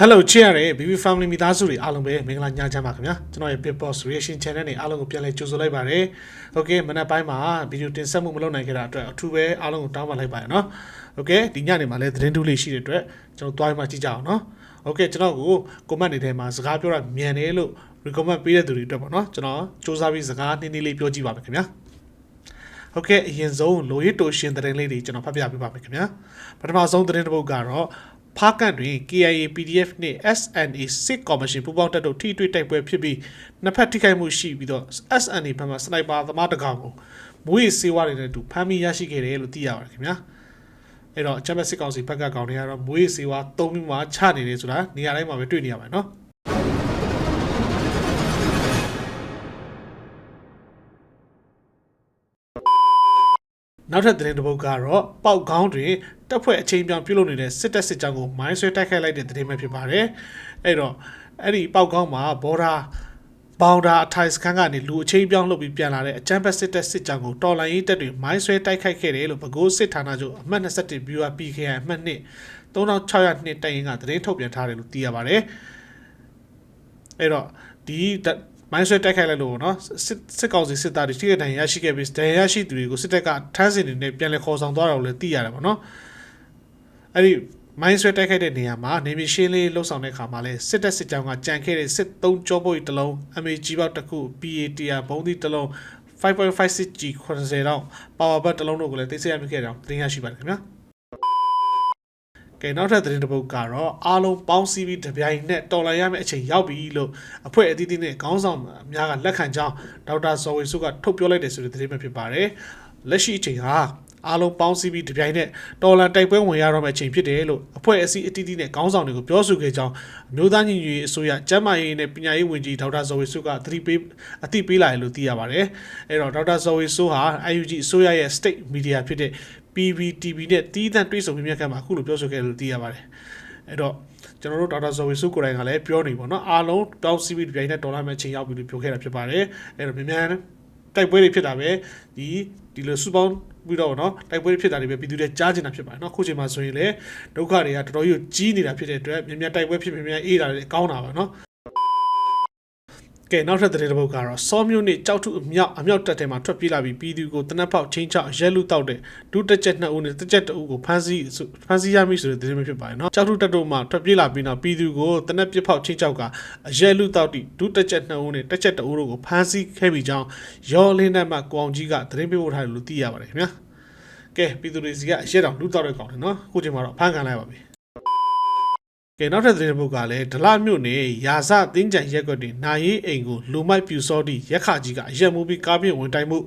Hello ချစ်ရတဲ့ BB Family မိသားစုတွေအားလုံးပဲမင်္ဂလာညချမ်းပါခင်ဗျာကျွန်တော်ရဲ့ Big Boss Reaction Channel နဲ့အားလုံးကိုပြန်လည်ကြိုဆိုလိုက်ပါတယ် Okay မနက်ပိုင်းမှာဗီဒီယိုတင်ဆက်မှုမလုပ်နိုင်ခဲ့တာအတွက်အထူးပဲအားလုံးကိုတောင်းပန်လိုက်ပါရနော် Okay ဒီညနေမှာလည်းသတင်းတူးလေးရှိတဲ့အတွက်ကျွန်တော်တွားမှကြည့်ကြအောင်နော် Okay ကျွန်တော်ကို comment တွေထဲမှာစကားပြောတာမြန်တယ်လို့ recommend ပေးတဲ့သူတွေအတွက်ပေါ့နော်ကျွန်တော်စူးစမ်းပြီးစကားနည်းနည်းလေးပြောကြည့်ပါမယ်ခင်ဗျာဟုတ်ကဲ့အရင်ဆုံးလိုရစ်တိုရှင်သတင်းလေးတွေကျွန်တော်ဖတ်ပြပေးပါမယ်ခင်ဗျာပထမဆုံးသတင်းတစ်ပုဒ်ကတော့ ဖားကန်တွင် KIA PDF နှင့် SNA စစ်ကော်မရှင်ပူးပေါင်းတပ်တို့ထိတွေ့တိုက်ပွဲဖြစ်ပြီးနှစ်ဖက်ထိခိုက်မှုရှိပြီးတော့ SNA ဘက်မှစနိုက်ပါသမားတစ်ကောင်ကိုမွေးစေဝါတွေနဲ့အတူဖမ်းမိရရှိခဲ့တယ်လို့သိရပါတယ်ခင်ဗျာအဲ့တော့အချက်မဲ့စစ်ကောင်စီဘက်ကကောင်တွေကတော့မွေးစေဝါသုံးပြီးမှချနေတယ်ဆိုတာနေရာတိုင်းမှာပဲတွေ့နေရပါတယ်နော် နောက်ထပ်သတင်းတစ်ပုဒ်ကတော့ပေါက်ကောင်းတွင်တပ်ဖွဲ့အချိန်ပြောင်းပြုလုပ်နေတဲ့စစ်တပ်စစ်ကြောင်းကိုမိုင်းဆွဲတိုက်ခိုက်လိုက်တဲ့သတင်းပဲဖြစ်ပါတယ်။အဲ့တော့အဲ့ဒီပေါက်ကောင်းမှာဘော်ဒါဘောင်ဒါအထိုင်စခန်းကနေလူအချိန်ပြောင်းလုပ်ပြီးပြန်လာတဲ့အကြမ်းဖက်စစ်တပ်စစ်ကြောင်းကိုတော်လိုင်းရေးတပ်တွေမိုင်းဆွဲတိုက်ခိုက်ခဲ့တယ်လို့ပဲခူးစစ်ဌာနချုပ်အမှတ်27 viewer PKI အမှတ်1 3600နှစ်တိုင်ရင်ကသတင်းထုတ်ပြန်ထားတယ်လို့သိရပါတယ်။အဲ့တော့ဒီတပ် မိုင်းဆွဲတိုက်ခိုက်လိုက်လို့ပေါ့နော်စစ်စစ်ကောင်စီစစ်သားတွေထိခိုက်ဒဏ်ရာရရှိခဲ့ပြီးဒဏ်ရာရရှိသူတွေကိုစစ်တပ်ကထမ်းစင်တွေနဲ့ပြန်လည်ခေါ်ဆောင်သွားတာကိုလည်းသိရတယ်ပေါ့နော်အဲ့ဒီမိုင်းဆွဲတိုက်ခိုက်တဲ့နေရာမှာနေမီရှင်းလေးလှုပ်ဆောင်တဲ့ခါမှာလဲစစ်တပ်စစ်ကြောင်းကကြံခဲ့တဲ့စစ်သုံးကြောပုတ်တစ်လုံး MAG ဘောက်တစ်ခု PATR ဘုံသီးတစ်လုံး 5.56G 80တောင် power bar တစ်လုံးတို့ကိုလည်းသိစေရမိခဲ့တယ်တင်ရရှိပါတယ်ခင်ဗျာကဲ နောက်ထပ်သတင်းတစ်ပုဒ်ကတော့အားလုံးပေါင်းစည်းပြီးတပြိုင်နက်တော်လှန်ရမယ့်အချိန်ရောက်ပြီလို့အဖွဲ့အသီးသီးနဲ့ခေါင်းဆောင်များကလက်ခံကြောင်းဒေါက်တာဇော်ဝေစုကထုတ်ပြောလိုက်တယ်ဆိုတဲ့သတင်းပဲဖြစ်ပါတယ်လက်ရှိအချိန်ဟာအားလုံးပေါင်းစည်းပြီးတပြိုင်နက်တော်လှန်တိုက်ပွဲဝင်ရတော့မယ့်အချိန်ဖြစ်တယ်လို့အဖွဲ့အစည်းအသီးသီးနဲ့ခေါင်းဆောင်တွေကိုပြောဆိုခဲ့ကြောင်းအမျိုးသားညီညွတ်ရေးအစိုးရကျန်းမာရေးနဲ့ပညာရေးဝန်ကြီးဒေါက်တာဇော်ဝေစုကသတိပေးအသိပေးလာတယ်လို့သိရပါတယ်အဲ့တော့ဒေါက်တာဇော်ဝေစုဟာ IUG အစိုးရရဲ့ state media ဖြစ်တဲ့ PVTV နဲ့တီးသန့်တွေးဆုံမြင်မြတ်ခံမှာအခုလိုပြောဆိုခဲ့တယ်လို့သိရပါတယ်အဲ့တော့ကျွန်တော်တို့ဒေါက်တာဇော်ဝေစုကိုယ်တိုင်ကလည်းပြောနေပါတော့အားလုံးတောင်းစီပြီးပြိုင်နဲ့ဒေါ်လာမဲ့ချိန်ရောက်ပြီလို့ပြောခဲ့တာဖြစ်ပါတယ်အဲ့တော့မြန်မြန်တိုက်ပွဲတွေဖြစ်တာပဲဒီဒီလိုစုပေါင်းပြီးတော့เนาะတိုက်ပွဲတွေဖြစ်တာတွေပဲပြည်သူတွေကြားကျင်တာဖြစ်ပါတယ်เนาะခုချိန်မှာဆိုရင်လေဒုက္ခတွေကတော်တော်ကြီးကြီးနေတာဖြစ်တဲ့အတွက်မြန်မြန်တိုက်ပွဲဖြစ်မြန်မြန်အေးတာတွေကောင်းတာပါเนาะ ကဲနောက်ထပ်သတင်းတစ်ပုဒ်ကတော့စောမျိုးနဲ့ကြောက်ထုအမြောက်အမြောက်တက်ထဲမှာထွက်ပြေးလာပြီးပြည်သူကိုတနက်ဖောက်ချင်းချောက်ရဲလူတောက်တဲ့ဒုတက်ချက်နှစ်ဦးနဲ့တက်ချက်တအုပ်ကိုဖမ်းဆီးဖမ်းဆီးရမိဆိုတဲ့သတင်းမျိုးဖြစ်ပါတယ်နော်ကြောက်ထုတက်တို့မှာထွက်ပြေးလာပြီးနောက်ပြည်သူကိုတနက်ပြစ်ဖောက်ချင်းချောက်ကရဲလူတောက်တီဒုတက်ချက်နှစ်ဦးနဲ့တက်ချက်တအုပ်တို့ကိုဖမ်းဆီးခဲ့ပြီးကြောင်းရော်လင်းနဲ့မှကောင်ကြီးကသတင်းပေးပို့ထားတယ်လို့သိရပါတယ်ခင်ဗျာကဲပြည်သူတွေစီကအရက်တော်လူတောက်တဲ့ကောင်တယ်နော်ခုချိန်မှာတော့ဖမ်းခံလိုက်ပါပြီ ကဲနောက်ထပ်သတင်းပုတ်ကလည်းဒလမြို့နယ်ရာဇတင်းကြံရက်ကွက်တွင်နာရေးအိမ်ကိုလူမိုက်ပြူစောတိရက်ခကြီးကအရက်မူပြီးကားပြင်းဝင်တိုင်မှု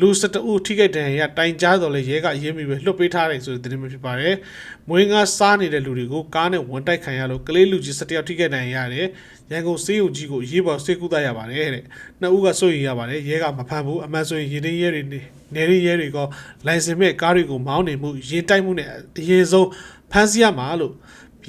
လူစတအုပ်ထိခိုက်ဒဏ်ရာရတိုင်ကြားတော်လဲရဲကရင်းမိပဲလွတ်ပေးထားတယ်ဆိုတဲ့သတင်းမျိုးဖြစ်ပါတယ်။မွေးငါစားနေတဲ့လူတွေကိုကားနဲ့ဝင်တိုက်ခံရလို့ကလေးလူကြီးစတယောက်ထိခိုက်ဒဏ်ရာရတယ်။ရန်ကုန်စေးရုံကြီးကိုရေးပေါ်စေကူတရပါတယ်တဲ့။နှစ်ဦးကစိုးရင်ရပါတယ်ရဲကမဖမ်းဘူးအမှန်ဆိုရင်ရင်းနှီးရဲတွေနေနေရင်းရဲတွေကလိုင်စင်မဲ့ကားတွေကိုမောင်းနေမှုရင်တိုက်မှုနဲ့အရင်ဆုံးဖမ်းဆီးရမှာလို့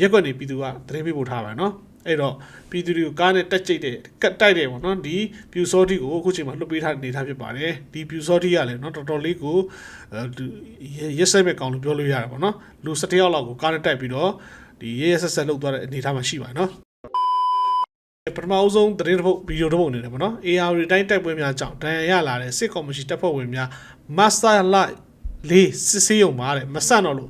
ရက်ကွက်နေပြည်သူကသတင်းပေးပို့ထားပါနော်အဲ့တော့ပြည်သူတွေကိုကားနဲ့တက်ကြိတ်တဲ့ကတ်တိုက်တယ်ပေါ့နော်ဒီပြူစောတိကိုအခုချိန်မှာလွတ်ပေးထားနေထားဖြစ်ပါတယ်ဒီပြူစောတိကလည်းနော်တော်တော်လေးကိုရက်ဆက်မဲ့ကောင်လို့ပြောလို့ရတယ်ပေါ့နော်လူ၁၁ယောက်လောက်ကိုကားနဲ့တိုက်ပြီးတော့ဒီရက်ရက်ဆက်ဆက်လုပ်သွားတဲ့အနေအထားမှာရှိပါတယ်နော်ပထမအဆုံးသတင်းတစ်ပုဒ်ဗီဒီယိုတစ်ပုဒ်နေတယ်ပေါ့နော် AR တိုင်းတိုက်ပွဲများကြောင့်ဒဏ်ရာရလာတဲ့စစ်ကော်မရှင်တပ်ဖွဲ့ဝင်များမဆာလာလေးစစ်စေးုံပါတဲ့မဆန့်တော့လို့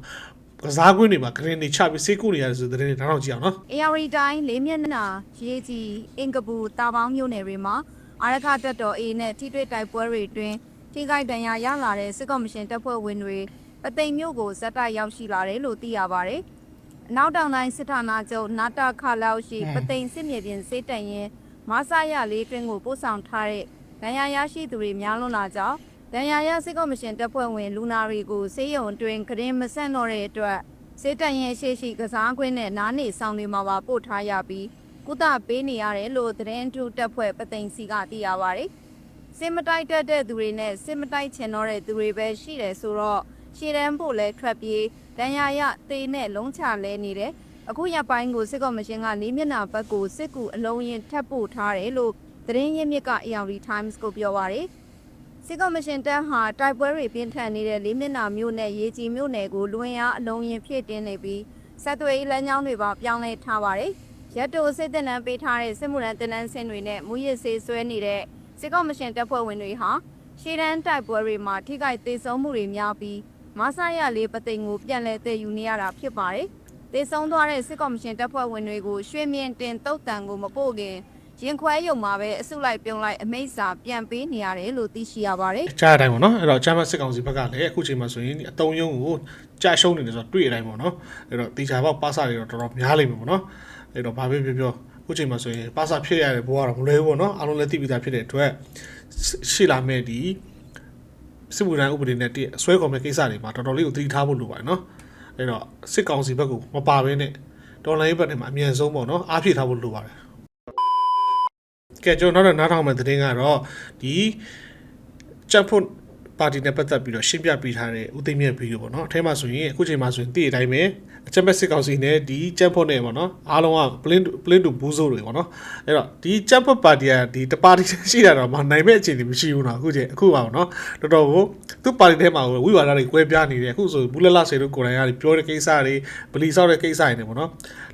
ကစားကွင်းတွေမှာဂရင်တွေချပြီးစေးကုနေရတယ်ဆိုတဲ့သတင်းတွေနောက်တော့ကြည့်အောင်နော် AR တိုင်းလေးမျက်နှာရေးကြီးအင်္ဂပူတာပေါင်းမြို့နယ်တွေမှာအာရခတက်တော် A နဲ့ထိတွေ့တိုက်ပွဲတွေအတွင်းထိခိုက်ဒဏ်ရာရလာတဲ့စစ်ကော်မရှင်တပ်ဖွဲ့ဝင်တွေပသိမ်မြို့ကိုဇက်တိုက်ရောက်ရှိလာတယ်လို့သိရပါတယ်။အနောက်တောင်တိုင်းစစ်ဌာနချုပ်နာတာခလောက်ရှိပသိမ်စစ်မြေပြင်စေးတန်ရင်မဆာရလေးတွင်းကိုပို့ဆောင်ထားတဲ့ဒဏ်ရာရရှိသူတွေများလွန်းလာကြောင်း ဒဏ်ရာရစစ်ကော်မရှင်တပ်ဖွဲ့ဝင်လူနာတွေကိုစေးရုံအတွင်းကရင်မဆန့်တော့တဲ့အတွက်စေတန်ရဲ့ရှေ့ရှိကစားကွင်းနဲ့နားနေဆောင်တွေမှာပါပို့ထားရပြီးကုသပေးနေရတယ်လို့သတင်းထူးတပ်ဖွဲ့ပသိမ်စီကသိရပါဗျ။စစ်မတိုက်တက်တဲ့သူတွေနဲ့စစ်မတိုက်ချင်တော့တဲ့သူတွေပဲရှိတယ်ဆိုတော့ရှေ့တန်းဖို့လဲထွက်ပြေးဒဏ်ရာရသေနဲ့လုံးချလဲနေတယ်။အခုရပိုင်းကိုစစ်ကော်မရှင်ကလေးမျက်နှာဘက်ကိုစစ်ကူအလုံးရင်ထပ်ပို့ထားတယ်လို့သတင်းရင်းမြစ်က AR Times ကိုပြောပါရယ်။ စစ်ကော်မရှင်တပ်ဟာတိုက်ပွဲတွေပြင်းထန်နေတဲ့လေးမျက်နှာမြို့နယ်ရေကြီးမြို့နယ်ကိုလွင်အားအလုံးရင်ဖြည့်တင်းနေပြီးဆက်သွယ်ရေးလမ်းကြောင်းတွေပါပြောင်းလဲထားပါတယ်ရက်တိုစစ်တပ်နန်းပေးထားတဲ့စစ်မှုရန်တပ်နန်းစင်တွေနဲ့မူရစ်စေးဆွဲနေတဲ့စစ်ကော်မရှင်တပ်ဖွဲ့ဝင်တွေဟာရှေ့တန်းတိုက်ပွဲတွေမှာထိခိုက်သေးဆုံးမှုတွေများပြီးမဆရလေးပသိမ်ကိုပြန်လဲတည်ယူနေရတာဖြစ်ပါတယ်သေဆုံးသွားတဲ့စစ်ကော်မရှင်တပ်ဖွဲ့ဝင်တွေကိုရွှေမြင့်တင်တုတ်တန်ကိုမပို့ခင် ရင်ခွဲရုံမှာပဲအစုလိုက်ပြုံလိုက်အမိတ်စာပြန်ပေးနေရတယ်လို့သိရှိရပါတယ်ကြားတဲ့အတိုင်းပေါ့နော်အဲ့တော့ဂျာမန်စစ်ကောင်စီဘက်ကလည်းအခုချိန်မှာဆိုရင်ဒီအတုံးယုံကိုကြာရှုံးနေတယ်ဆိုတော့တွေ့ရတိုင်းပေါ့နော်အဲ့တော့တေချာပေါက်ပါစာတွေတော့တော်တော်များလိမ့်မယ်ပေါ့နော်အဲ့တော့ဘာပဲပြောပြောအခုချိန်မှာဆိုရင်ပါစာဖြစ်ရတဲ့ဘဝကတော့မလွယ်ဘူးပေါ့နော်အားလုံးလည်းသိပြီးသားဖြစ်တဲ့အတွက်ရှိလာမဲ့ဒီစစ်မှုထမ်းဥပဒေနဲ့တည်းဆွဲခေါ်မဲ့ကိစ္စတွေမှာတော်တော်လေးကိုသတိထားဖို့လိုပါတယ်နော်အဲ့တော့စစ်ကောင်စီဘက်ကမပါဘဲနဲ့တော်လိုင်းဘက်တွေမှာအမြန်ဆုံးပေါ့နော်အားဖြည့်ထားဖို့လိုပါတယ် ကဲကျွန်တော်နောက်တော့နားထောင်မယ့်သတင်းကတော့ဒီချက်ဖို့ပါတီနဲ့ပတ်သက်ပြီးတော့ရှင်းပြပေးထားတဲ့ဦးသိမ်းမြတ်ဗီဒီယိုပေါ့နော်အထဲမှာဆိုရင်အခုချိန်မှာဆိုရင်တည်တဲ့အတိုင်းပဲအချက်မဲ့စစ်ကောင်စီနဲ့ဒီချက်ဖို့နဲ့ပေါ့နော်အားလုံးက plane plane to ဘူးဆိုတွေပေါ့နော်အဲ့တော့ဒီချက်ဖို့ပါတီကဒီတပါတီရှိတာတော့မနိုင်မဲ့အခြေအနေမရှိဘူးနော်အခုချိန်အခုပါပေါ့နော်တော်တော်ကိုသူ့ပါတီထဲမှာဝိဝါဒတွေကွဲပြားနေတယ်အခုဆိုဘူးလလဆေတို့ကိုယ်တိုင်ကပြောတဲ့ကိစ္စတွေဗလီဆောက်တဲ့ကိစ္စတွေနေပေါ့နော်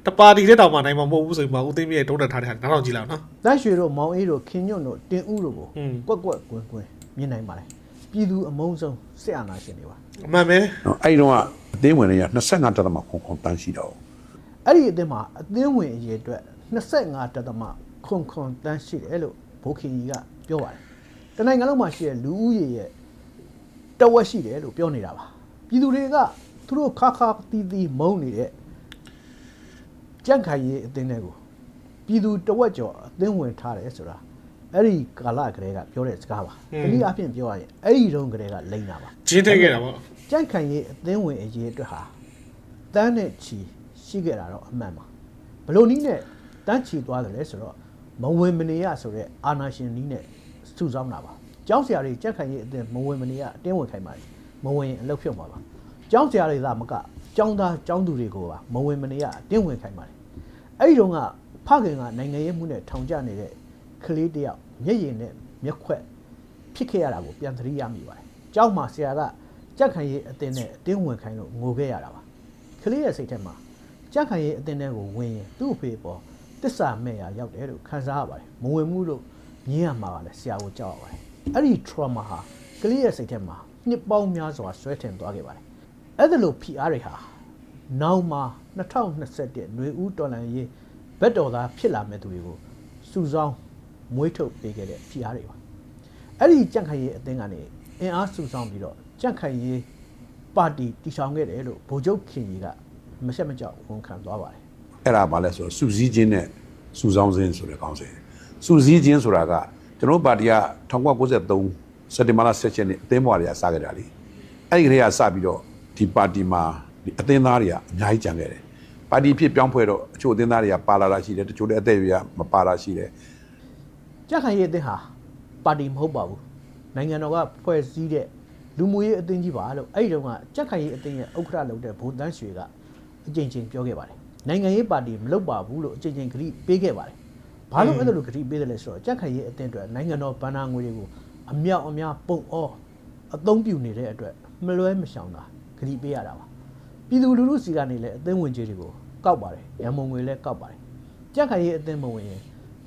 တပါတီတဲ့တောင်မှနိုင်မှာမဟုတ်ဘူးဆိုရင်မဦးသိမ်းမြတ်တုံးတက်ထားတဲ့ဟာနားထောင်ကြည့်လောက်နော်တန့်ရွှေတို့မောင်အေးတို့ခင်ညွန့်တို့တင်ဦးတို့ကိုอืมကွက်ကွက်ကွင်းကွင်းမြင်နိုင်ပါလေပြည်သူအမုန်းဆုံးစစ်အာဏာရှင်တွေပါအမှန်ပဲနော်အဲ့ဒီတော့အသင်းဝင်တွေက25တက်သမခွန်ခွန်တန်းရှိတော့အဲ့ဒီအသင်းမှာအသင်းဝင်အရေအတွက်25တသမခွန်ခွန်တန်းရှိတယ်လို့ဘိုးခင်ကြီးကပြောပါတယ်တနိုင်ငံလုံးမှာရှိတဲ့လူဦးရေရဲ့တဝက်ရှိတယ်လို့ပြောနေတာပါပြည်သူတွေကသူတို့ခါခါတီးတီးမုန်းနေတဲ့ ကြန့်ခိုင်ရေးအသင်းတွေကိုပြည်သူတဝက်ကျော်အသင်းဝင်ထားတယ်ဆိုတာအဲ့ဒီကာလကလေးကပြောတဲ့စကားပါတနည်းအားဖြင့်ပြောရရင်အဲ့ဒီတုန်းကလေးကလိမ့်တာပါဂျင်းထည့်ခဲ့တာပေါ့ကြန့်ခိုင်ရေးအသင်းဝင်အရေးအတွက်ဟာတန်းနဲ့ချီရှိခဲ့တာတော့အမှန်ပါဘလို့နီးနဲ့တန်းချီသွားတယ်လဲဆိုတော့မဝင်မနေရဆိုတော့အာနာရှင်နီးနဲ့စုဆောင်းတာပါကျောင်းဆရာတွေကြန့်ခိုင်ရေးအသင်းမဝင်မနေရအတင်းဝင်ခိုင်းပါလေမဝင်ရင်အလုပ်ဖြုတ်ပါပါကျောင်းဆရာတွေသာမကကျောင်းသားကျောင်းသူတွေကိုပါမဝင်မနေရအတင်းဝင်ခိုင်းပါလေ အဲ့ဒီတော့ကဖခင်ကနိုင်ငံရေးမှုနဲ့ထောင်ကျနေတဲ့ကလေးတယောက်မျက်ရည်နဲ့မျက်ခွက်ဖြစ်ခဲ့ရတာကိုပြန်သတိရမိပါတယ်။ကျောင်းမှာဆရာကကြက်ခံရေးအတင်းနဲ့အတင်းဝင်ခိုင်းလို့ငိုခဲ့ရတာပါ။ကလေးရဲ့စိတ်ထဲမှာကြက်ခံရေးအတင်းနဲ့ကိုဝင်ရင်သူ့အဖေပေါ်တစ္ဆာမဲ့ရရောက်တယ်လို့ခံစားရပါတယ်။မဝင်မှုလို့ညင်းရမှာပါလေဆရာကိုကြောက်ရပါတယ်။အဲ့ဒီ trauma ဟာကလေးရဲ့စိတ်ထဲမှာနှစ်ပေါင်းများစွာဆွဲထင်သွားခဲ့ပါတယ်။အဲ့ဒါလို့ PR တွေဟာ နောက်မှာ2021ຫນွေဦးတော်လန်ရေးဘက်တော်သားဖြစ်လာမဲ့သူတွေကိုစုဆောင်းမွေးထုတ်ပေးခဲ့တဲ့ PR တွေပါအဲ့ဒီကြန့်ခိုင်ရေးအသင်းကနေအင်အားစုဆောင်ပြီးတော့ကြန့်ခိုင်ရေးပါတီတည်ထောင်ခဲ့တယ်လို့ဗိုလ်ချုပ်ခင်ကြီးကမရှက်မကြောက်ဝန်ခံသွားပါတယ်အဲ့ဒါဘာလဲဆိုတော့စူစည်းခြင်းနဲ့စူဆောင်းခြင်းဆိုတဲ့ကောင်းစဉ်စူစည်းခြင်းဆိုတာကကျွန်တော်တို့ပါတီက1993စက်တင်ဘာလ17ရက်နေ့အသင်းဘွားတွေကစခဲ့တာလေအဲ့ဒီကလေးကစပြီးတော့ဒီပါတီမှာဒီ အသင်းသားတွေကအများကြီးကြံခဲ့တယ်ပါတီဖြစ်ပြောင်းဖွဲ့တော့အချို့အသင်းသားတွေကပါလာတာရှိတယ်တချို့လည်းအသက်အရွယ်ကမပါတာရှိတယ်ကြန့်ခိုင်ရေးအသင်းဟာပါတီမဟုတ်ပါဘူးနိုင်ငံတော်ကဖွဲ့စည်းတဲ့လူမှုရေးအသင်းကြီးပါလို့အဲ့ဒီတုန်းကကြန့်ခိုင်ရေးအသင်းရဲ့ဥက္ကဋ္ဌလုပ်တဲ့ဘိုးတန်းရွှေကအကြိမ်ကြိမ်ပြောခဲ့ပါတယ်နိုင်ငံရေးပါတီမလုပ်ပါဘူးလို့အကြိမ်ကြိမ်ကတိပေးခဲ့ပါတယ်ဘာလို့အဲ့လိုကတိပေးတယ်လဲဆိုတော့ကြန့်ခိုင်ရေးအသင်းအတွက်နိုင်ငံတော်ဗန္နာငွေတွေကိုအမြောက်အများပုံအောအသုံးပြုနေတဲ့အတွက်မလွဲမရှောင်တာကတိပေးရတာပါ ပြည်သူလူထုစီကနေလည်းအသင်းဝင်ကြီးတွေကိုကောက်ပါတယ်ရန်မုံငွေလည်းကောက်ပါတယ်ကြက်ခိုင်ရေးအသင်းမဝင်ရင်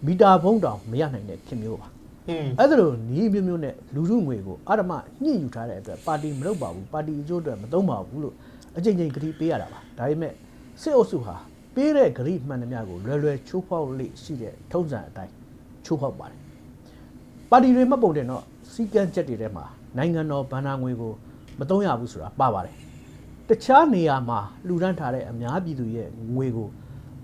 မီတာဘုံတောင်မရနိုင်တဲ့ခင်မျိုးပါอืมအဲ့ဒါလိုနီးမျိုးမျိုးနဲ့လူထုငွေကိုအာရမညှိယူထားတဲ့အတွက်ပါတီမလုပ်ပါဘူးပါတီအကျိုးအတွက်မသုံးပါဘူးလို့အကြိမ်ကြိမ်ကတိပေးရတာပါဒါပေမဲ့စစ်အုပ်စုဟာပေးတဲ့ဂရိမှန်သမျှကိုလွယ်လွယ်ချိုးဖောက်လိရှိတဲ့ထုံးစံအတိုင်းချိုးဖောက်ပါတယ်ပါတီတွေမှတ်ပုံတင်တော့စီကံချက်တွေထဲမှာနိုင်ငံတော်ဗန္နာငွေကိုမတုံးရဘူးဆိုတာပါပါတယ် တခြားနေရာမှာလှူဒန်းထားတဲ့အများပြည်သူရဲ့ငွေကို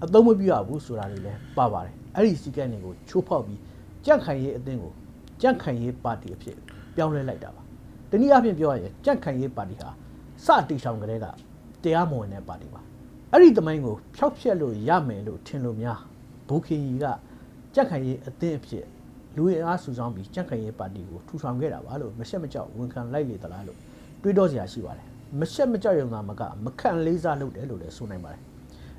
အသုံးမပြုရဘူးဆိုတာတွေလည်းပါပါတယ်အဲ့ဒီစီကံတွေကိုချိုးဖောက်ပြီးကြန့်ခိုင်ရေးအသင်းကိုကြန့်ခိုင်ရေးပါတီအဖြစ်ပြောင်းလဲလိုက်တာပါတနည်းအားဖြင့်ပြောရရင်ကြန့်ခိုင်ရေးပါတီဟာစတီဆောင်ကလေးကတရားမဝင်တဲ့ပါတီပါအဲ့ဒီတမိုင်းကိုဖျောက်ဖျက်လို့ရမယ်လို့ထင်လို့များဘိုးခင်ကြီးကကြန့်ခိုင်ရေးအသင်းအဖြစ်လူရင်းအားစုဆောင်ပြီးကြန့်ခိုင်ရေးပါတီကိုထူထောင်ခဲ့တာပါလို့မရှက်မကြောက်ဝန်ခံလိုက်လေသလားလို့တွေးတောစရာရှိပါတယ် မရှက်မကြောက်ရုံသာမကမခန့်လေးစားလုပ်တယ်လို့လည်းဆိုနိုင်ပါတယ်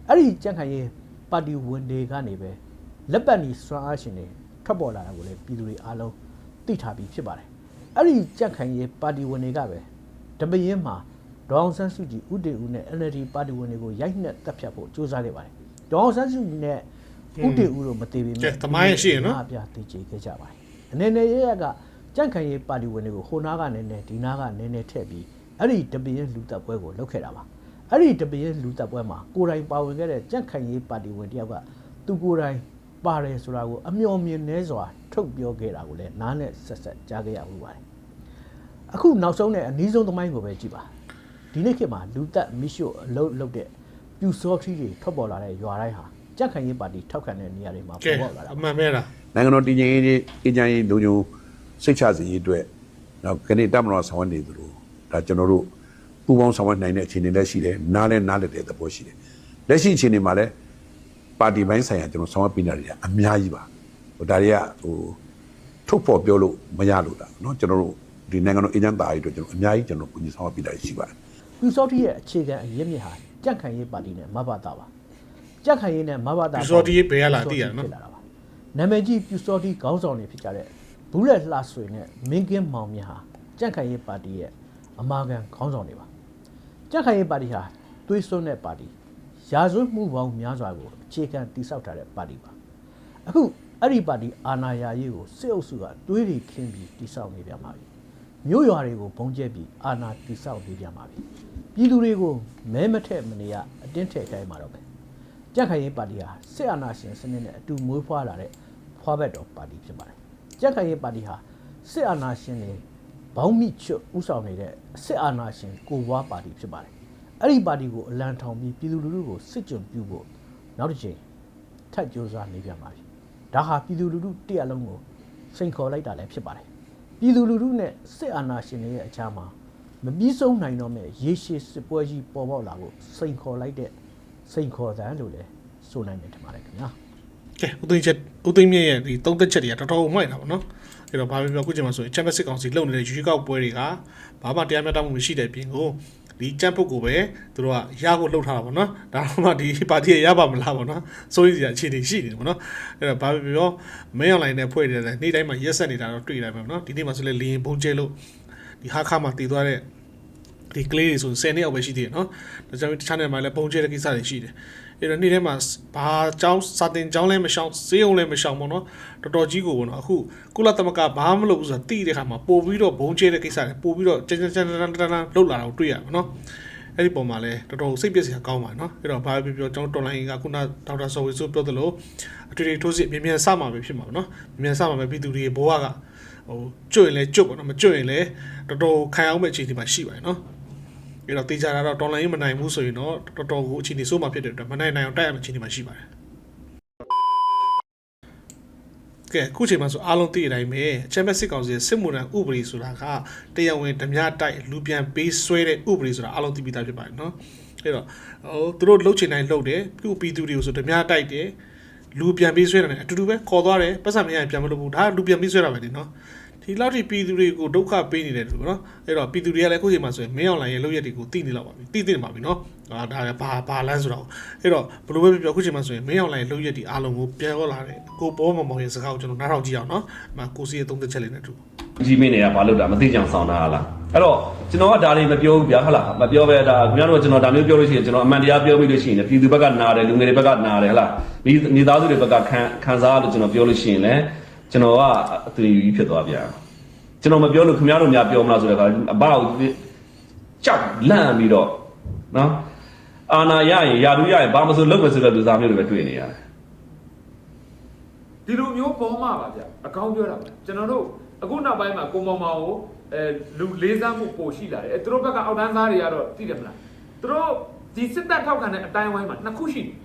အဲ့ဒီကြန့်ခိုင်ရေးပါတီဝင်တွေကနေပဲလက်ပတ်နီစွမ်းအားရှင်တွေထွက်ပေါ်လာတာကိုလည်းပြည်သူတွေအားလုံးသိထားပြီးဖြစ်ပါတယ်အဲ့ဒီကြန့်ခိုင်ရေးပါတီဝင်တွေကပဲတပရင်မှာဒေါအောင်ဆန်းစုကြည်ဥတည်ဦးနဲ့ NLD ပါတီဝင်တွေကိုရိုက်နှက်တပ်ဖြတ်ဖို့ကြိုးစားခဲ့ပါတယ်ဒေါအောင်ဆန်းစုကြည်နဲ့ဥတည်ဦးတို့မသေးပေမဲ့ကဲသမိုင်းရရှိရနော်အပြတည်ကြည်ခဲ့ကြပါတယ်အနေနဲ့ရရကကြန့်ခိုင်ရေးပါတီဝင်တွေကိုဟိုနားကနေနဲ့ဒီနားကနေနဲ့ထည့်ပြီး အဲ့ဒီတပင်းလူတပ်ပွဲကိုလုပ်ခဲ့တာပါအဲ့ဒီတပင်းလူတပ်ပွဲမှာကိုယ်တိုင်ပါဝင်ခဲ့တဲ့ကြန့်ခိုင်ရေးပါတီဝင်တယောက်ကသူကိုယ်တိုင်ပါတယ်ဆိုတာကိုအမျော်မြင်နေစွာထုတ်ပြောခဲ့တာကိုလည်းနားနဲ့ဆက်ဆက်ကြားခဲ့ရမှုပါတယ်အခုနောက်ဆုံးနဲ့အနည်းဆုံးသမိုင်းကိုပဲကြည့်ပါဒီနေ့ခေတ်မှာလူသက်မီရှို့အလုပ်လုပ်တဲ့ပြူစောထီတွေထွက်ပေါ်လာတဲ့ရွာတိုင်းဟာကြက်ခိုင်ရေးပါတီထောက်ခံတဲ့နေရာတွေမှာကဲပေါ်ပေါက်လာတာအမှန်ပဲလားနိုင်ငံတော်တည်ငြိမ်ရေးအေဂျင့်ရေးလုံခြုံစိတ်ချစေရေးအတွက်နောက်ခဏတပ်မတော်ဆောင်ရွက်နေသလို ဒါကျွန်တော်တို့ပူးပေါင်းဆောင်ရွက်နိုင်တဲ့အခြေအနေလည်းရှိတယ်နားလည်းနားလည်းတဲ့သဘောရှိတယ်လက်ရှိအခြေအနေမှာလည်းပါတီပိုင်းဆိုင်ရာကျွန်တော်ဆောင်ရွက်ပေးနေတာတွေကအများကြီးပါဟိုဒါတွေကဟိုထုတ်ဖော်ပြောလို့မရလို့တာเนาะကျွန်တော်တို့ဒီနိုင်ငံတော်အေဂျင့်သားတွေအတွက်ကျွန်တော်အများကြီးကျွန်တော်ပူညီဆောင်ရွက်ပေးတာရှိပါတယ် ပြူစောထီရဲ့အခြေခံအရင်းမြစ်ဟာကြက်ခိုင်ရေးပါတီနဲ့မဘတာပါကြက်ခိုင်ရေးနဲ့မဘတာ ပြူစောထီးဘယ်ကလာသိရနော် ဖြစ်လာတာပါနာမည်ကြီးပြူစောထီခေါင်းဆောင်တွေဖြစ်ကြတဲ့ဘူးလက်လှဆွေနဲ့မင်းကင်းမောင်မြဟာကြက်ခိုင်ရေးပါတီရဲ့ အမာခံခေါင်းဆောင်တွေပါကြက်ခိုင်ရေးပါတီဟာသွေးစွန်းတဲ့ပါတီရာဇဝတ်မှုပေါင်းများစွာကိုအခြေခံတည်ဆောက်ထားတဲ့ပါတီပါအခုအဲ့ဒီပါတီအာဏာရရေးကိုစစ်အုပ်စုကတွေးတွေခင်းပြီးတည်ဆောက်နေပြန်ပါပြီမြို့ရွာတွေကိုဘုံကျဲပြီးအာဏာတည်ဆောက်နေပြန်ပါပြီပြည်သူတွေကိုမဲမထက်မနေရအတင်းထည့်ခိုင်းမှာတော့ပဲကြက်ခိုင်ရေးပါတီဟာစစ်အာဏာရှင်စနစ်နဲ့အတူမွေးဖွားလာတဲ့ဖွားဘက်တော်ပါတီဖြစ်ပါတယ်ကြက်ခိုင်ရေးပါတီဟာစစ်အာဏာရှင်တွေ ဘောင်းမိချွတ်ဥဆောင်နေတဲ့စစ်အာဏာရှင်ကိုဝါပါတီဖြစ်ပါတယ်။အဲ့ဒီပါတီကိုအလံထောင်ပြီးပြည်သူလူထုကိုစစ်ကြုံပြုဖို့နောက်တစ်ချိန်ထပ်ကြိုးစားနေပြန်ပါပြီ။ဒါဟာပြည်သူလူထုတရက်လုံးကိုစိန်ခေါ်လိုက်တာလည်းဖြစ်ပါတယ်။ပြည်သူလူထုနဲ့စစ်အာဏာရှင်တွေရဲ့အခြားမှာမပြီးဆုံးနိုင်တော့မဲ့ရေရှည်စစ်ပွဲကြီးပေါ်ပေါက်လာဖို့စိန်ခေါ်လိုက်တဲ့စိန်ခေါ်တဲ့လို့လည်းဆိုနိုင်တယ်ထင်ပါတယ်ခင်ဗျာ။ကဲဦးသိန်းချက်ဦးသိန်းမြင့်ရဲ့ဒီသုံးသက်ချက်တွေကတော်တော်မှိုက်တာပေါ့နော် အဲ့တော့ဘာပဲပြောခုချိန်မှာဆိုရင်ချမ်ပီယံစစ်ကောင်စီလုံနေတဲ့ယူရီကောက်ပွဲတွေကဘာမှတရားမျှတမှုမရှိတဲ့ပြင်ကိုဒီချမ်ပုတ်ကိုပဲသူတို့ကရဖို့လှုပ်ထားတာပေါ့နော်ဒါမှဒီပါတီရရပါမလားပေါ့နော်စိုးရိမ်စရာအခြေအနေရှိနေတယ်ပေါ့နော်အဲ့တော့ဘာပဲပြောမင်းအွန်လိုင်းနဲ့ဖွဲ့နေတဲ့နေ့တိုင်းမှာရက်ဆက်နေတာတော့တွေ့တယ်ပဲပေါ့နော်ဒီနေ့မှာဆိုလေလီရင်ဘုံကျဲလို့ဒီဟာခါမှာတည်သွားတဲ့ဒီကလေးတွေဆို10နှစ်အောက်ပဲရှိသေးတယ်နော်ဒါကြောင့်တခြားနေရာမှာလည်းပုံကျဲတဲ့ကိစ္စတွေရှိတယ် အဲ့တော့နေ့ထဲမှာဘာအကြောင်းစာတင်ကြောင်းလည်းမရှောင်ဈေးုံလည်းမရှောင်ပေါ့နော်တော်တော်ကြီးကိုပေါ့နော်အခုကုလသမဂ္ဂဘာမှမလုပ်ဘူးဆိုတာသိတဲ့ခါမှာပို့ပြီးတော့ဘုံကျဲတဲ့ကိစ္စတွေပို့ပြီးတော့ကျန်ကျန်ကျန်တန်တန်လှုပ်လာတာကိုတွေ့ရပါနော်အဲ့ဒီပုံမှာလည်းတော်တော်စိတ်ပျက်စရာကောင်းပါနော်အဲ့တော့ဘာပဲပြောကျွန်တော်တော်လိုင်းကခုနဒေါက်တာဆော်ဝေဆိုပြောသလိုအထွေထွေထိုးစစ်မြန်မြန်စမှာပဲဖြစ်မှာပေါ့နော်မြန်မြန်စမှာပဲပြည်သူတွေဘဝကဟိုကျွတ်ရင်လည်းကျွတ်ပေါ့နော်မကျွတ်ရင်လည်းတော်တော်ခံအောင်မဲ့အခြေအနေမှာရှိပါတယ်နော် အဲ့တော့တေချာတာတော့တော်လိုင်းမနိုင်ဘူးဆိုရင်တော့တော်တော်ကိုအခြေအနေဆိုးမှဖြစ်တဲ့အတွက်မနိုင်နိုင်အောင်တိုက်ရမယ့်အခြေအနေမှာရှိပါတယ်ကဲအခုချိန်မှာဆိုအားလုံးသိတဲ့အတိုင်းပဲချမ်ပီယံစစ်ကောင်စီရဲ့စစ်မှုထမ်းဥပဒေဆိုတာကတရားဝင်ဓမြတိုက်လူပြန်ပေးဆွဲတဲ့ဥပဒေဆိုတာအားလုံးသိပြီးသားဖြစ်ပါတယ်နော်အဲ့တော့ဟိုသူတို့လှုပ်ချင်တိုင်းလှုပ်တယ်ပြုပီသူတွေကိုဆိုဓမြတိုက်တယ်လူပြန်ပေးဆွဲတယ်နဲ့အတူတူပဲခေါ်သွားတယ်ပတ်စံမရရင်ပြန်မလုပ်ဘူးဒါကလူပြန်ပေးဆွဲတာပဲလေနော် ဒီလောက်ထိပြည်သူတွေကိုဒုက္ခပေးနေတယ်လို့ပေါ့နော်အဲ့တော့ပြည်သူတွေကလည်းအခုချိန်မှာဆိုရင်မင်းအောင်လိုင်းရဲ့လုပ်ရက်တွေကိုသိနေလောက်ပါပြီသိသိနေပါပြီနော်အာဒါလည်းဘာဘာလန်းဆိုတော့အဲ့တော့ဘယ်လိုပဲပြောအခုချိန်မှာဆိုရင်မင်းအောင်လိုင်းရဲ့လုပ်ရက်ဒီအားလုံးကိုပြန်ဟောလာတဲ့ကိုပေါ်မမောင်ရဲ့စကားကိုကျွန်တော်နားထောင်ကြည့်အောင်နော်အမကိုစီရဲ့သုံးသက်ချက်လေးနဲ့တူကြီးမင်းတွေကဘာလုပ်တာမသိကြအောင်ဆောင်တာလားအဲ့တော့ကျွန်တော်ကဒါတွေမပြောဘူးဗျာဟုတ်လားမပြောပဲဒါခင်ဗျားတို့ကကျွန်တော်ဒါမျိုးပြောလို့ရှိရင်ကျွန်တော်အမှန်တရားပြောပြီးလို့ရှိရင်လည်းပြည်သူဘက်ကနားတယ်လူငယ်တွေဘက်ကနားတယ်ဟုတ်လားမိမိသားစုတွေဘက်ကခံခံစားလို့ကျွန်တော်ပြောလို့ရှိရင်လည်း ကျွန်တော်ကအသွင်ယူကြီးဖြစ်သွားဗျာကျွန်တော်မပြောလို့ခင်ဗျားတို့များပြောမလားဆိုတဲ့အခါအဘကိုကြောက်လန့်ပြီးတော့နော်အာနာရရင်ယာလူရရင်ဘာမဆိုလုပ်မယ်ဆိုတဲ့လူစားမျိုးတွေပဲတွေ့နေရတယ်ဒီလိုမျိုးပေါ်မှာပါဗျအကောင်းပြောတာပါကျွန်တော်တို့အခုနောက်ပိုင်းမှာကိုမောင်မောင်ကိုအဲလူလေးစားမှုပိုရှိလာတယ်အဲသူတို့ဘက်ကအောက်တန်းသားတွေကတော့သိတယ်မလားသူတို့ဒီစစ်တပ်ထောက်ခံတဲ့အတိုင်းဝိုင်းမှာနှစ်ခုရှိတယ်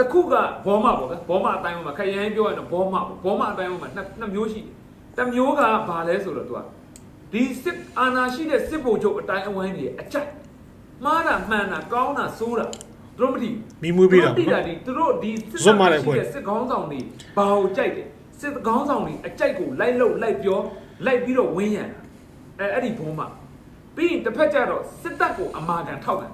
တစ်ခုကဘောမပေါ့ဗျဘောမအတိုင်းဝိုင်းမှာခရိုင်ပြောရရင်တော့ဘောမပေါ့ဘောမအတိုင်းဝိုင်းမှာနှစ်နှစ်မျိုးရှိတယ်တစ်မျိုးကဘာလဲဆိုတော့သူကဒီစစ်အာဏာရှိတဲ့စစ်ဗိုလ်ချုပ်အတိုင်းအဝိုင်းတွေအကြိုက်မှားတာမှန်တာကောင်းတာဆိုးတာသူတို့မသိဘူးမိမွေးပေးတာသူပေါ့တို့နော်ဒီသူတို့ဒီဇွတ်မာတဲ့အဖွဲ့စစ်ကောင်းဆောင်တွေဘာကိုကြိုက်တယ်စစ်ကောင်းဆောင်တွေအကြိုက်ကိုလိုက်လို့လိုက်ပြောလိုက်ပြီးတော့ဝင်းရံအဲအဲ့ဒီဘုံမှာပြီးရင်တစ်ဖက်ကျတော့စစ်တပ်ကိုအမာခံထောက်ခံ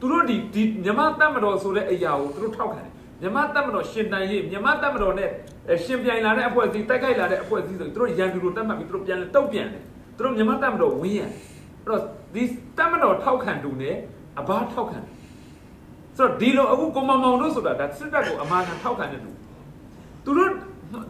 သူတို့ဒီဒီမြမတတ်မတော်ဆိုတဲ့အရာကိုသူတို့ထောက်ခံတယ် မြမတတ်မတော်ရှင်တန်ရေးမြမတတ်မတော်နဲ့အဲရှင်ပြိုင်လာတဲ့အဖွဲ့အစည်းတိုက်ခိုက်လာတဲ့အဖွဲ့အစည်းဆိုသူတို့ရန်သူတို့တတ်မှတ်ပြီးသူတို့ပြန်လဲတုတ်ပြန်တယ်သူတို့မြမတတ်မတော်ဝင်းရံအဲ့တော့ဒီတမတော်ထောက်ခံတူနဲ့အဘထောက်ခံတယ်ဆိုတော့ဒီလိုအခုကိုမမောင်တို့ဆိုတာဒါစစ်တပ်ကိုအမာခံထောက်ခံတဲ့လူသူတို့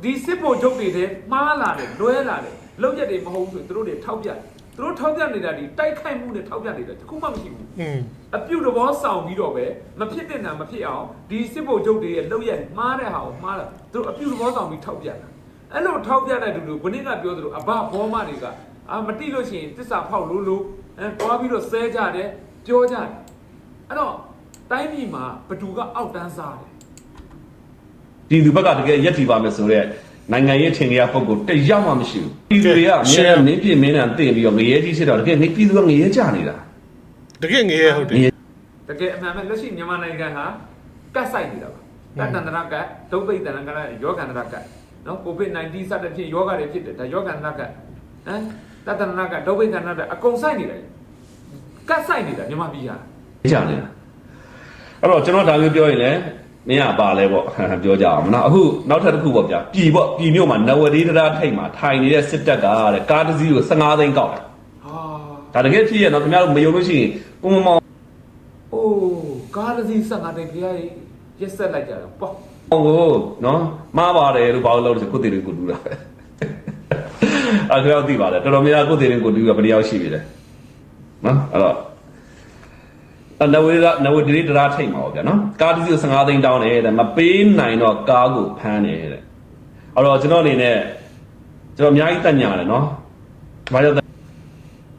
ဒီစစ်ဗိုလ်ချုပ်တွေတဲ့မှားလာတယ်လွဲလာတယ်လောက်ရက်တွေမဟုတ်ဘူးဆိုရင်သူတို့တွေထောက်ပြတယ် သူတို့ထောက်ပြနေတာဒီတိုက်ခိုက်မှုနဲ့ထောက်ပြနေတာတခုမှမရှိဘူးอืมအပြုတ်တော်ဆောင်ပြီးတော့ပဲမဖြစ်တဲ့နာမဖြစ်အောင်ဒီစစ်ဗိုလ်ချုပ်တွေရဲ့လောက်ရက်မှားတဲ့ဟာကိုမှားတာသူတို့အပြုတ်တော်ဆောင်ပြီးထောက်ပြတာအဲ့လိုထောက်ပြတဲ့သူတို့ဘယ်နည်းကပြောသလိုအဘဘောမတွေကအာမတိလို့ရှိရင်တစ္ဆာဖောက်လို့လို့အဲတွားပြီးတော့ဆဲကြတယ်ပြောကြတယ်အဲ့တော့တိုင်းပြည်မှာဘသူကအောက်တန်းစားတယ်ဒီသူဘက်ကတကယ်ရက်တီပါမယ်ဆိုတော့ နိုင်ငံရေးထင်ကြရပုံကိုတယောက်မှမရှိဘူးပြည်သူတွေကအများနဲ့မင်းပြင်းမင်းနဲ့တင်ပြီးတော့ငရဲကြီးဖြစ်တော့တကယ်နေပြည်သူကငရဲကြနေတာတကယ်ငရဲဟုတ်တယ်တကယ်အမှန်ပဲလက်ရှိမြန်မာနိုင်ငံဟာကတ်ဆိုင်နေတာပါကတ်တန္တရာကတ်ဒုဗိတန္တရာကတ်ယောဂန္တရာကတ်နော်ကိုဗစ် -19 စတဲ့ဖြစ်ယောဂတွေဖြစ်တယ်ဒါယောဂန္တရာကတ်ဟမ်တတန္တရာကတ်ဒုဗိတန္တရာကအကုန်ဆိုင်နေတယ်ကတ်ဆိုင်နေတာမြန်မာပြည်ဟာကြနေတာအဲ့တော့ကျွန်တော်ဒါမျိုးပြောရင်လည်း မင်းကပါလဲပေါ့ပြောကြအောင်နော်အခုနောက်ထပ်တစ်ခုပေါ့ဗျာပြည်ပေါ့ပြည်မြို့မှာနဝဒေးတရားထိတ်မှာထိုင်နေတဲ့စစ်တပ်ကတဲ့ကားတစ်စီးကို15သိန်းကောက်တယ်ဟာဒါတကယ်ဖြစ်ရတော့ခင်ဗျားတို့မယုံလို့ရှိရင်ကိုမမောင်အိုးကားတစ်စီး15တိန်ခရီးရက်ဆက်လိုက်ကြတော့ပေါ့ကိုနော်မှားပါတယ်လို့ဘာလို့လုပ်လို့ဆိုကိုတည်တွေကိုတူးတာပဲအဲ့ဒါသိပါတယ်တော်တော်များများကိုတည်တွေကိုတူးကဘယ်တယောက်ရှိပြီလဲနော်အဲ့တော့အ နဝေဒနဝေဒီတရားထိတ်မှာပေါ့ဗျာနော်ကားတစ်စီးကို15သိန်းတောင်းတယ်တဲ့မပေးနိုင်တော့ကားကိုဖမ်းတယ်တဲ့အဲ့တော့ကျွန်တော်အနေနဲ့ကျွန်တော်အများကြီးတက်ညာတယ်နော်ဘာကြောင့်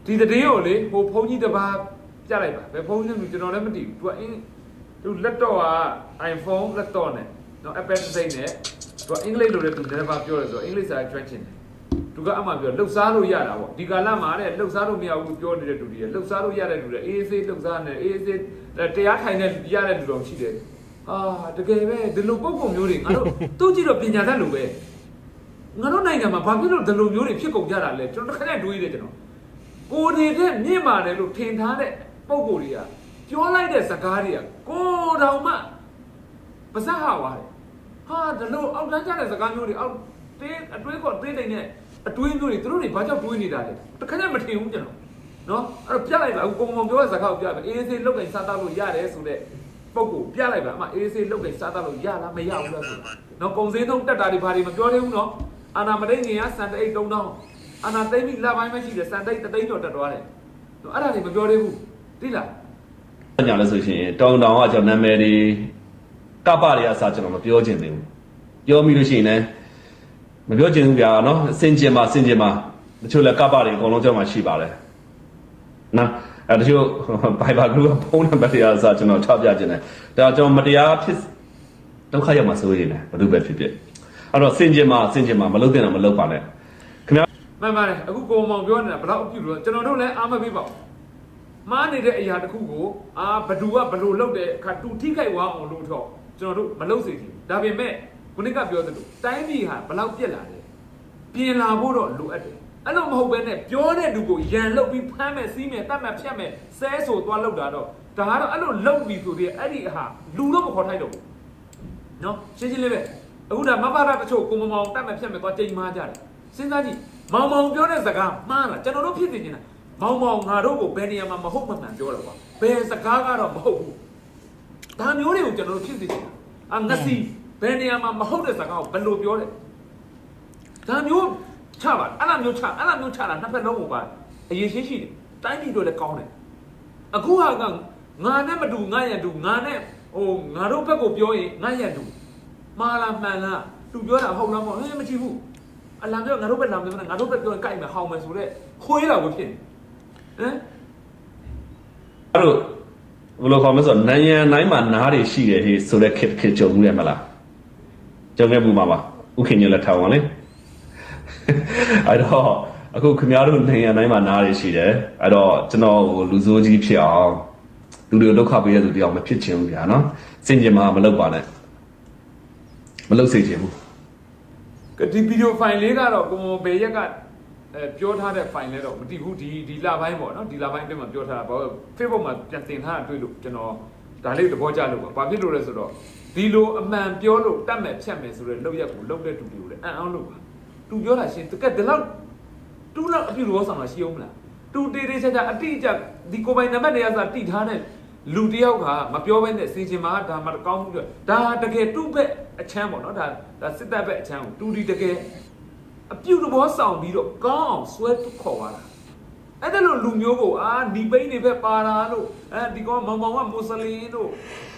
ဒီတည်းကိုလေဟိုဖုန်းကြီးတစ်ပါးပြလိုက်ပါဘယ်ဖုန်းလဲကျွန်တော်လည်းမသိဘူးသူကအင်းသူလက်တော့က iPhone လက်တော့နဲ့နော် Apple စိတ်နဲ့သူကအင်္ဂလိပ်လိုလည်းသူလည်းပါပြောတယ်ဆိုတော့အင်္ဂလိပ်စာကျွမ်းကျင်တယ် သူကအမှပြောလှုပ်ရှားလို့ရတာပေါ့ဒီကာလမှာတဲ့လှုပ်ရှားလို့မရဘူးပြောနေတဲ့သူတွေလှုပ်ရှားလို့ရတဲ့သူတွေအေးအေးဆေးလှုပ်ရှားနေအေးအေးဆေးတရားထိုင်နေရတဲ့လူတော်ရှိတယ်အာတကယ်ပဲဒီလိုပုံပုံမျိုးတွေငါတို့သူကြည့်တော့ပညာတတ်လို့ပဲငါတို့နိုင်ငံမှာဘာဖြစ်လို့ဒီလိုမျိုးတွေဖြစ်ကုန်ကြတာလဲကျွန်တော်တစ်ခါတည်းတွေးတယ်ကျွန်တော်ကိုနေတဲ့မြင့်ပါတယ်လို့ထင်ထားတဲ့ပုံကိုယ်တွေကပြောလိုက်တဲ့စကားတွေကကိုတော်မှပါစဟာဝါတယ်ဟာဒါလို့အောက်တန်းကြတဲ့စကားမျိုးတွေအောက်တင်းအတွင်းကောတင်းနေတဲ့ အတွင်းမျိုးတွေသူတို့တွေဘာကြောင့်တွေးနေတာလဲတခါတည်းမထင်ဘူးကျွန်တော်နော်အဲ့တော့ပြလိုက်ပါအခုကိုမုံပြောတဲ့စကားကိုပြပါအေးအေးဆေးလုတ်ကိစားသားလို့ရတယ်ဆိုတဲ့ပုံကိုပြလိုက်ပါအမအေးအေးဆေးလုတ်ကိစားသားလို့ရလားမရဘူးလားဆိုနော်ကုံစင်းသုံးတက်တာတွေဘာတွေမပြောသေးဘူးနော်အာနာမတိတ်ငင်ကစံတအိတ်3000အာနာသိမ့်ပြီးလပိုင်းမရှိတယ်စံတိတ်တသိန်းကျော်တက်သွားတယ်နော်အဲ့ဒါတွေမပြောသေးဘူးသိလားညာလဲဆိုရှင်တောင်တောင်ကကျွန်တော်နာမည်တွေကပ္ပတွေအစားကျွန်တော်မပြောချင်သေးဘူးပြောမိလို့ရှိရင်လည်း မပြောချင်ဘူးဗျာနော်စင်ကြင်ပါစင်ကြင်ပါတချို့လည်းကပ္ပတွေအကုန်လုံးကျွန်တော်မှရှိပါတယ်နော်အဲတချို့ Viber group ကဖုန်းနံပါတ်တွေအစားကျွန်တော်ထောက်ပြခြင်းတယ်ဒါကျွန်တော်မတရားဖြစ်ဒုက္ခရောက်မှာစိုးရိမ်တယ်ဘာလို့ပဲဖြစ်ဖြစ်အဲ့တော့စင်ကြင်ပါစင်ကြင်ပါမလုပ်တဲ့တော့မလုပ်ပါနဲ့ခင်ဗျာမှန်ပါတယ်အခုကိုမောင်ပြောနေတာဘယ်တော့အပြုတ်လို့ကျွန်တော်တို့လည်းအားမပေးပါဘူးမားနေတဲ့အရာတစ်ခုကိုအာဘဒူကဘလို့လုပ်တဲ့အခါတူထိခိုက်သွားအောင်လုပ်တော့ကျွန်တော်တို့မလုပ်စေချင်ဘူးဒါပေမဲ့ ခုနကပြောသလိုတိုင်းပြည်ဟာဘလောက်ပြက်လာတယ်ပြင်လာဖို့တော့လိုအပ်တယ်အဲ့လိုမဟုတ်ဘဲနဲ့ပြောတဲ့လူကိုရန်လုတ်ပြီးဖမ်းမယ်စီးမယ်တတ်မယ်ဖြတ်မယ်ဆဲဆိုသွားလောက်တာတော့ဒါကတော့အဲ့လိုလုတ်ပြီးဆိုပြီးအဲ့ဒီအဟာလူတော့မခေါ်ထိုက်တော့ဘူးနော်ရှင်းရှင်းလေးပဲအခုဒါမဘာရတချို့ကိုမမောင်တတ်မဲ့ဖြတ်မဲ့သွားချိန်မားကြတယ်စဉ်းစားကြည့်မောင်မောင်ပြောတဲ့စကားမှားလားကျွန်တော်တို့ဖြစ်နေနေတာမောင်မောင်ငါတို့ကိုဘယ်နေရာမှာမဟုတ်မှန်မှန်ပြောတော့ကွာဘယ်စကားကတော့မဟုတ်ဘူးဒါမျိုးတွေကိုကျွန်တော်တို့ဖြစ်နေနေတာအငစီ ဘယ်နေရာမှာမဟုတ်တဲ့စကားကိုဘယ်လိုပြောလဲဒါမျိုးချပါအဲ့လိုမျိုးချအဲ့လိုမျိုးချတာနှစ်ဖက်လုံးကိုပါအရေးရှိရှိတယ်တိုင်းပြည်တို့လည်းကောင်းတယ်အခုဟာကငါနဲ့မတူငါရန်တူငါနဲ့ဟိုငါတို့ဘက်ကိုပြောရင်ငါရန်တူမှားလားမှန်လားသူပြောတာဟုတ်လားမဟုတ်ဟဲ့မကြည့်ဘူးအလံပြောငါတို့ဘက်လာမယ်ငါတို့ဘက်ပြောရင်ကြိုက်မယ်ဟောင်းမယ်ဆိုတော့ခွေးတာကိုဖြစ်နေဟမ်အဲ့လိုဘယ်လိုခေါ်မလဲဆိုတော့နိုင်ငံတိုင်းမှာနားတွေရှိတယ်ဟေးဆိုတဲ့ခက်ခက်ကြုံမှုရမလား ကြုံခဲ့ဘူးမှာပါဥခင်ညလက်ထောင်ပါလေအဲ့တော့အခုခင်ဗျားတို့နိုင်ငံတိုင်းမှာနားတွေရှိတယ်အဲ့တော့ကျွန်တော်ဟိုလူစိုးကြီးဖြစ်အောင်လူတွေဒုက္ခပေးရသူတရားမဖြစ်ချင်ဘူးဗျာနော်စင်ကြင်မှာမလုပ်ပါနဲ့မလုပ်စေချင်ဘူးကဒီဗီဒီယိုဖိုင်လေးကတော့ကိုမဘယ်ရက်ကအဲပြောထားတဲ့ဖိုင်လေးတော့မတည်ဘူးဒီဒီလပိုင်းပေါ့နော်ဒီလပိုင်းအတွင်းမှာပြောထားတာဘာလို့ Facebook မှာပြန်တင်ထားတာတွေ့လို့ကျွန်တော်ဒါလေးသဘောကျလို့ပါဘာဖြစ်လို့လဲဆိုတော့ ဒီလိုအမှန်ပြောလို့တတ်မဲ့ဖြတ်မဲ့ဆိုတဲ့လောက်ရက်ကိုလောက်တဲ့တူတွေကိုလည်းအံ့အောင်လို့ပါသူပြောတာရှင်တကက်ဒီလောက်တူလောက်အပြုလို့ဆောင်တာရှိအောင်မလားတူတေးတေးချာချာအတိအကျဒီကိုပိုင်နံပါတ်တွေကစာတိထားတဲ့လူတယောက်ကမပြောဘဲနဲ့စင်ချင်မှာဒါမှကောင်းမှုတွေဒါတကယ်တူဘက်အချမ်းပေါ့နော်ဒါဒါစစ်တပ်ဘက်အချမ်းကိုတူဒီတကယ်အပြုတ်တဘောဆောင်ပြီးတော့ကောင်းအောင်ဆွဲထုတ်ခေါ်သွားတာ အဲ့ဒါလို့လူမျိုးကိုအာဒီပိန်းတွေပဲပါတာလို့အဲဒီကောင်မောင်မောင်ကမွတ်စလင်တို့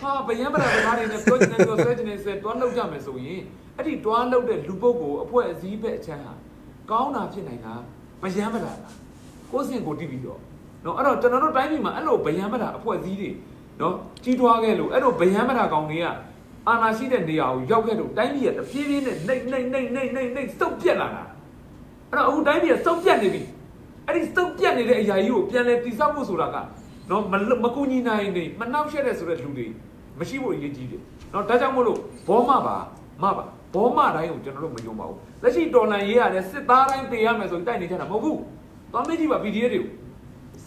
ဟာဗယံပရာစကားတွေနဲ့ပြောချင်တယ်ပြောဆွဲချင်တယ်ဆွဲတွားလောက်ကြမယ်ဆိုရင်အဲ့ဒီတွားလောက်တဲ့လူပုဂ္ဂိုလ်အဖွဲ့အစည်းပဲအချမ်းဟာကောင်းတာဖြစ်နိုင်တာမယံပရာလားကိုယ်စင်ကိုတိပြီးတော့နော်အဲ့တော့ကျွန်တော်တို့တိုင်းပြည်မှာအဲ့လိုဗယံပရာအဖွဲ့အစည်းတွေနော်ကြီးထွားခဲ့လို့အဲ့လိုဗယံပရာကောင်တွေကအာနာရှိတဲ့နေရာကိုရောက်ခဲ့လို့တိုင်းပြည်ကတဖြည်းဖြည်းနဲ့နှိမ့်နှိမ့်နှိမ့်နှိမ့်နှိမ့်နှိမ့်စုပ်ပြက်လာတာအဲ့တော့အခုတိုင်းပြည်ကစုပ်ပြက်နေပြီ အဲ့ဒီစုပ်ပြတ်နေတဲ့အရာကြီးကိုပြန်လဲတိစောက်ဖို့ဆိုတာကနော်မလမကူညီနိုင်နေမနှောက်ရှက်တဲ့ဆိုတဲ့လူတွေမရှိဖို့အရေးကြီးတယ်နော်ဒါကြောင့်မို့လို့ဘောမပါမပါဘောမတိုင်းကိုကျွန်တော်တို့မယုံပါဘူးလက်ရှိတော်လန်ရေးရတယ်စစ်သားတိုင်းတေရမယ်ဆိုတိုက်နေကြတာမဟုတ်ဘူးသွားမေးကြည့်ပါ PDF တွေကို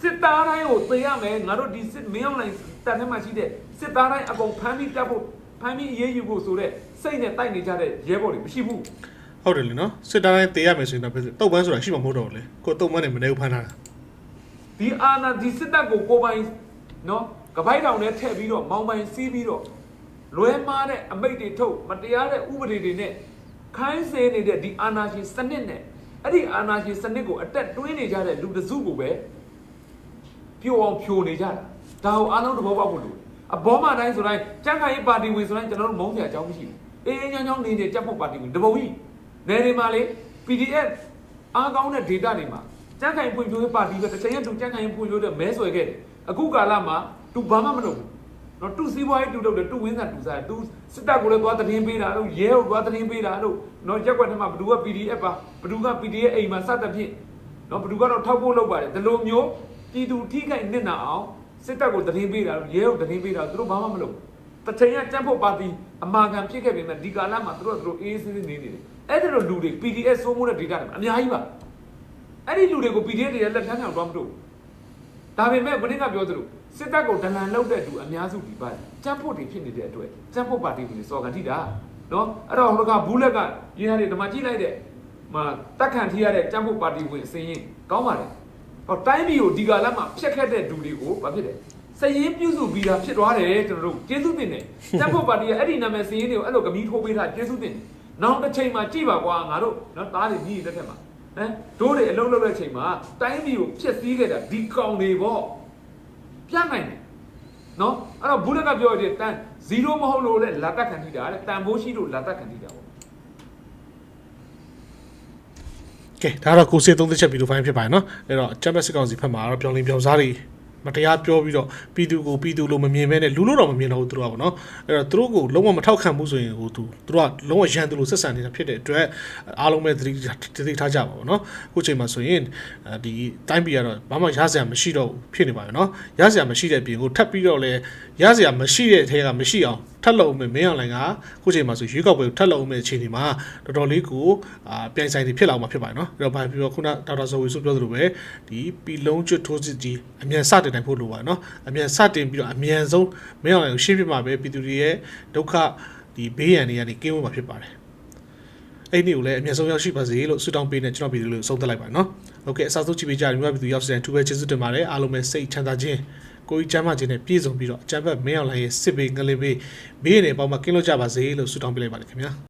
စစ်သားတိုင်းကိုတေရမယ်ငါတို့ဒီစစ်မင်းအောင်လိုင်းတပ်ထဲမှာရှိတဲ့စစ်သားတိုင်းအကုန်ဖမ်းပြီးတပ်ဖို့ဖမ်းပြီးအေးအေးယူဖို့ဆိုတဲ့စိတ်နဲ့တိုက်နေကြတဲ့ရဲဘော်တွေမရှိဘူး ဟုတ်တယ်လေနော်စစ်သားတိုင်းတေးရမယ်ဆိုရင်တော့တုတ်ပန်းဆိုတာရှိမှာမဟုတ်တော့ဘူးလေကိုတုတ်ပန်းနဲ့မနေဘူးဖမ်းထားတာဒီအာနာဒီစစ်တပ်ကိုကိုပိုင်နော်ကပိုက်တောင်နဲ့ထည့်ပြီးတော့မောင်ပိုင်စီးပြီးတော့လွဲမားတဲ့အမိတ်တွေထုတ်မတရားတဲ့ဥပဒေတွေနဲ့ခိုင်းစေနေတဲ့ဒီအာနာရှင်စနစ်နဲ့အဲ့ဒီအာနာရှင်စနစ်ကိုအတက်တွင်းနေကြတဲ့လူတစုကိုပဲပြိုအောင်ဖြိုနေကြတာဒါကိုအားလုံးသဘောပေါက်ဖို့လိုတယ်အဘောမတိုင်းဆိုတိုင်းကြံ့ခိုင်ရေးပါတီဝင်ဆိုတိုင်းကျွန်တော်တို့မုန်းစရာအကြောင်းမရှိဘူးအေးအေးချမ်းချမ်းနေနေကြက်ဖို့ပါတီဝင်တပုံကြီး နယ်တွေမှာလေ PDF အားကောင်းတဲ့ data တွေမှာကြံ့ခိုင်ဖွံ့ဖြိုးရေးပါတီပဲတစ်ချိန်ကတူကြံ့ခိုင်ရေးဖွံ့ဖြိုးတဲ့မဲဆွယ်ခဲ့တယ်အခုကာလမှာသူဘာမှမလုပ်ဘူးနော်တူစီးပွားရေးတူလုပ်တယ်တူဝင်းစာတူစားတူစစ်တပ်ကိုလည်းသွားသတင်းပေးတာတို့ရဲကိုသွားသတင်းပေးတာတို့နော်ရက်ွက်ထဲမှာဘယ်သူက PDF ပါဘယ်သူက PDF အိမ်မှာစသဖြင့်နော်ဘယ်သူကတော့ထောက်ဖို့လုပ်ပါတယ်ဒီလိုမျိုးပြည်သူထိခိုက်နစ်နာအောင်စစ်တပ်ကိုသတင်းပေးတာတို့ရဲကိုသတင်းပေးတာတို့သူတို့ဘာမှမလုပ်ဘူးတစ်ချိန်ကကြံ့ဖို့ပါတီအမာခံဖြစ်ခဲ့ပေမဲ့ဒီကာလမှာသူတို့ကသူတို့အေးအေးဆေးဆေးနေနေတယ် အဲ့ဒါလိုလူတွေ PDF စိုးမိုးတဲ့ data တွေအများကြီးပါအဲ့ဒီလူတွေကို PDF တွေလက်ထမ်းအောင်တော့မတို့ဒါပေမဲ့ဘယ်နည်းကပြောသလိုစစ်တပ်ကိုဒလန်လောက်တဲ့သူအများစုဒီပါကြံ့ဖို့တွေဖြစ်နေတဲ့အတွက်ကြံ့ဖို့ပါတီတွေစော်ကန်ထိတာနော်အဲ့တော့ဟိုကဘူးလက်ကရင်းရတယ်ဓမ္မကြည့်လိုက်တဲ့မှာတက်ခံထိရတဲ့ကြံ့ဖို့ပါတီဝင်အစင်းရင်ကောင်းပါလေဟောတိုင်းပြည်ကိုဒီကာလမှာဖျက်ခတ်တဲ့လူတွေကိုဘာဖြစ်တယ်စရင်ပြုစုပြီးတာဖြစ်သွားတယ်ကျွန်တော်တို့ကျေးဇူးတင်တယ်ကြံ့ဖို့ပါတီကအဲ့ဒီနာမည်စရင်တွေကိုအဲ့လိုကမီးထိုးပေးတာကျေးဇူးတင်တယ် နောက်တစ်ချိန်မှာကြည့်ပါကွာငါတို့နော်သားတွေမြည်လက်ထက်မှာဟမ်တို့တွေအလုံးလုံးတဲ့ချိန်မှာတိုင်းပြည်ကိုဖျက်ဆီးခဲ့တာဒီကောင်တွေပေါ့ပြနိုင်တယ်နော်အဲ့တော့ဘူးလက်ကပြောရတဲ့တန်0မဟုတ်လို့လေလာတက်ခံထိတာတဲ့တန်ဖိုးရှိလို့လာတက်ခံထိတာပေါ့ကဲဒါကတော့ကိုစေသုံးသက်ချက်ဗီဒီယိုဖိုင်ဖြစ်ပါတယ်နော်အဲ့တော့ချမ်ပီယံစစ်ကောင်စီဖက်မှာတော့ပြောင်းလင်းပြောင်းစားတွေ မတရားပြောပြီးတော့ပြည်သူကိုပြည်သူလိုမမြင်မဲနဲ့လူလို့တော့မမြင်တော့ဘူးသူတို့ကပေါ့နော်အဲ့တော့သူတို့ကိုလုံးဝမထောက်ခံဘူးဆိုရင်ဟိုသူသူတို့ကလုံးဝရန်သူလိုဆက်ဆံနေတာဖြစ်တဲ့အတွက်အားလုံးပဲသတိသတိထားကြပါပေါ့နော်အခုချိန်မှာဆိုရင်ဒီတိုင်းပြည်ကတော့ဘာမှရစရာမရှိတော့ဘူးဖြစ်နေပါပြီနော်ရစရာမရှိတဲ့ပြင်ကိုထပ်ပြီးတော့လဲရစရာမရှိတဲ့အထက်ကမရှိအောင်ထပ်လုံမယ်မင်းအောင်လိုင်ကအခုချိန်မှာဆိုရွေးကောက်ပွဲကိုထပ်လုံမယ်အချိန်ဒီမှာတော်တော်လေးကိုအာပြိုင်ဆိုင်တွေဖြစ်လာမှာဖြစ်ပါတယ်နော်အဲ့တော့ဘာဖြစ်ပြောခုနဒေါက်တာဇော်ဝေဆိုပြောသလိုပဲဒီပီလုံးကျွတ်ထိုးစစ်ကြီးအမြန်စတင်နိုင်ဖို့လိုပါတယ်နော်အမြန်စတင်ပြီးတော့အမြန်ဆုံးမင်းအောင်လိုင်ကိုရှင်းပြမှာပဲပြည်သူတွေရဲ့ဒုက္ခဒီဘေးရန်တွေကနေကင်းဝေးမှာဖြစ်ပါတယ်အဲ့ဒီကိုလည်းအမြန်ဆုံးရောက်ရှိပါစေလို့ဆုတောင်းပေးနေကျွန်တော်ပြည်သူတွေကိုဆုံးသက်လိုက်ပါနော်။ Okay အစားဆုံးကြည့်ပေးကြတယ်မြို့ပြည်သူရောက်စတဲ့သူပဲကျေးဇူးတင်ပါတယ်အားလုံးပဲစိတ်ချမ်းသာခြင်း ကိုကြီးချမ်းသာခြင်းနဲ့ပြည့်စုံပြီးတော့အကြံဖက်မင်းအောင်လိုင်ရဲ့စစ်ဘေးငလင်ဘေးဘေးရန်တွေပေါင်းမှာကင်းလို့ကြပါစေလို့ဆုတောင်းပေးလိုက်ပါတယ်ခင်ဗျာ။